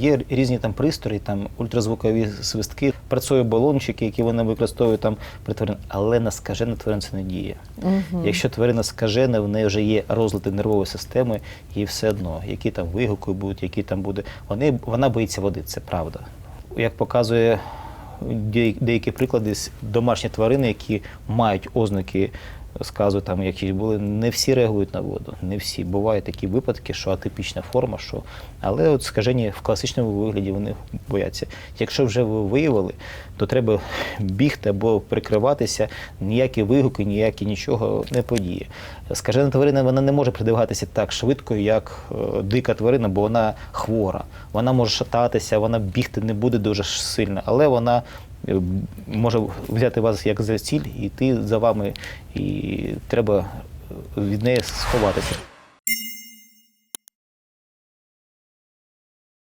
є різні там пристрої, там ультразвукові свистки, працює балончики, які вони використовують там при тваринах, але на скажену тварину це не діє. Мгм. Якщо тварина скажена, в неї вже є розлади нервової системи, їй все одно, які там вигуки будуть, які там буде. Вони, вона боїться води, це правда. Як показує деякі приклади, домашні тварини, які мають ознаки сказу, там якісь були, не всі реагують на воду. Не всі. Бувають такі випадки, що атипічна форма, що. Але от скажені в класичному вигляді вони бояться. Якщо вже ви виявили, то треба бігти або прикриватися, ніякі вигуки, ніякі нічого не подіє. Скажена тварина вона не може придиватися так швидко, як е, дика тварина, бо вона хвора. Вона може шататися, вона бігти не буде дуже сильно, але вона може взяти вас як за ціль і йти за вами, і треба від неї сховатися.